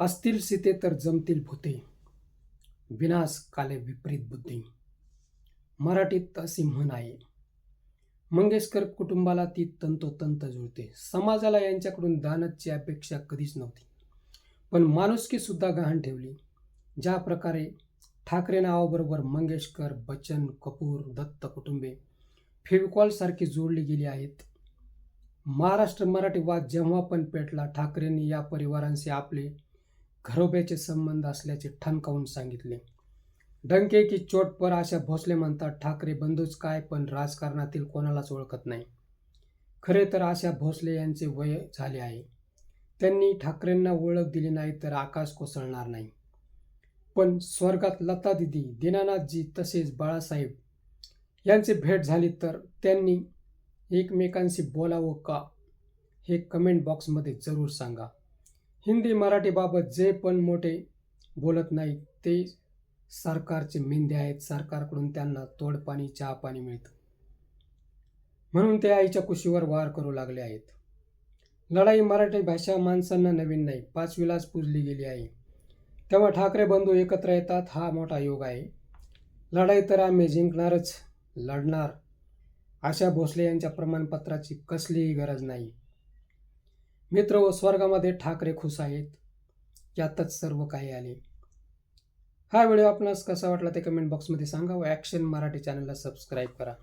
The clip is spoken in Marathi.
असतील सीते तर जमतील भूते. विनाश काले विपरीत बुद्धी. मराठीत अशी म्हण आहे. मंगेशकर कुटुंबाला ती तंतोतंत जुळते. समाजाला यांच्याकडून दानतची अपेक्षा कधीच नव्हती. पण माणुसकी सुद्धा गहाण ठेवली. ज्या प्रकारे ठाकरे नावाबरोबर मंगेशकर बच्चन कपूर दत्त कुटुंबे फेविकॉल सारखी जोडली गेली आहेत. महाराष्ट्र मराठी वाद जेव्हा पण पेटला ठाकरेंनी या परिवारांशी आपले घरोब्याचे संबंध असल्याचे ठणकावून सांगितले. डंके की चोट पर अशा भोसले म्हणतात ठाकरे बंधूच काय पण राजकारणातील कोणालाच ओळखत नाही. खरे तर आशा भोसले यांचे वय झाले आहे. त्यांनी ठाकरेंना ओळख दिली नाही तर आकाश कोसळणार नाही. पण स्वर्गात लता दिदी दीनानाथजी तसेच बाळासाहेब यांची भेट झाली तर त्यांनी एकमेकांशी बोलावं का हे कमेंट बॉक्समध्ये जरूर सांगा. हिंदी मराठीबाबत जे पण मोठे बोलत नाहीत ते सरकारचे मेंदे आहेत. सरकारकडून त्यांना तोडपाणी चहा पाणी मिळतं. म्हणून ते आईच्या कुशीवर वार करू लागले आहेत. लढाई मराठी भाषा माणसांना नवीन नाही पाचवीलाच पूजली गेली आहे. तेव्हा ठाकरे बंधू एकत्र येतात हा मोठा योग आहे. लढाई तर आम्ही जिंकणारच लढणार आशा भोसले यांच्या प्रमाणपत्राची कसलीही गरज नाही. मित्र व स्वर्गामध्ये ठाकरे खुश आहेत. यातच सर्व काही आले. हा व्हिडिओ आपणास कसा वाटला ते कमेंट बॉक्समध्ये सांगा व ॲक्शन मराठी चॅनलला सबस्क्राईब करा.